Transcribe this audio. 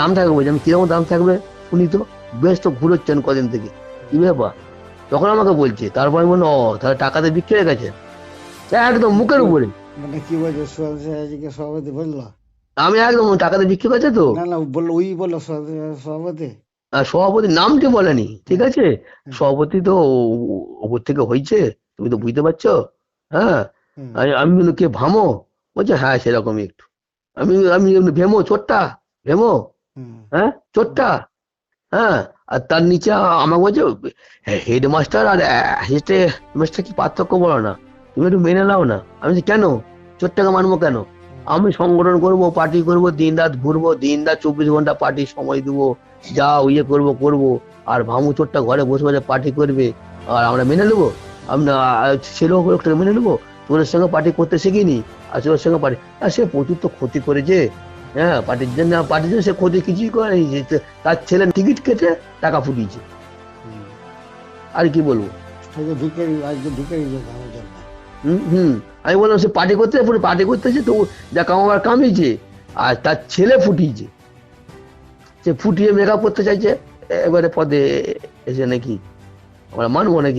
দাম থাকবে বলছি আমি কীরকম দাম থাকবে? শুনি তো বেশ তো ঘুরোচ্ছেন কদিন থেকে। কি ব্যাপার? তখন আমাকে বলছে তারপর আমি বললাম ও তাহলে টাকাতে বিক্রি হয়ে গেছে। একদম মুখের উপরে। মানে কি বলছে সভাপতি সভাপতি বলল? আমি একদম টাকাতে বিক্রি তো। না না বলল ওই বলল সভাপতি সভাপতি। নামটি বলেনি ঠিক আছে? সভাপতি তো ওপর থেকে হয়েছে তুমি তো বুঝতে পারছ? হ্যাঁ। আমি কে ভামো? বলছে হ্যাঁ সেরকমই একটু। আমি আমি ভেমো চোট্টা ভেমো। হ্যাঁ? চোট্টা হ্যাঁ? আর তার নিচে আমাকে বলছে হেডমাস্টার আর অ্যাসিস্ট্যান্ট মাস্টার কি পার্থক্য বলো না? তুমি একটু মেনে নাও না। আমি কেন? চোট্টাকে মানবো কেন? আমি সংগঠন করব পার্টি করব দিন রাত ঘুরবো দিন রাত চব্বিশ ঘণ্টা পার্টি সময় দেবো, যা ইয়ে করব করব। আর ভামু চোরটা ঘরে বসে বসে পার্টি করবে। আর আমরা মেনে নেব? আমরা ছেলে লোকটাকে মেনে নেব? তোদের সঙ্গে পার্টি করতে শিখিনি। আর তোদের সঙ্গে পার্টি আর সে প্রচুর তো ক্ষতি করেছে। হ্যাঁ পার্টির জন্য পার্টির জন্য সে ক্ষতি কিছুই করেনি তার ছেলে টিকিট কেটে টাকা ফুটিয়েছে। আর কি বলব? কারও হুম আমি বললাম সে পার্টি করতে পুরো পার্টি করতেছে তো যা কামাবার কামিয়েছে। আর তার ছেলে ফুটিয়েছে। সে ফুটিয়ে মেকআপ করতে চাইছে এবারে পদে এসে নাকি আমরা মানবো নাকি?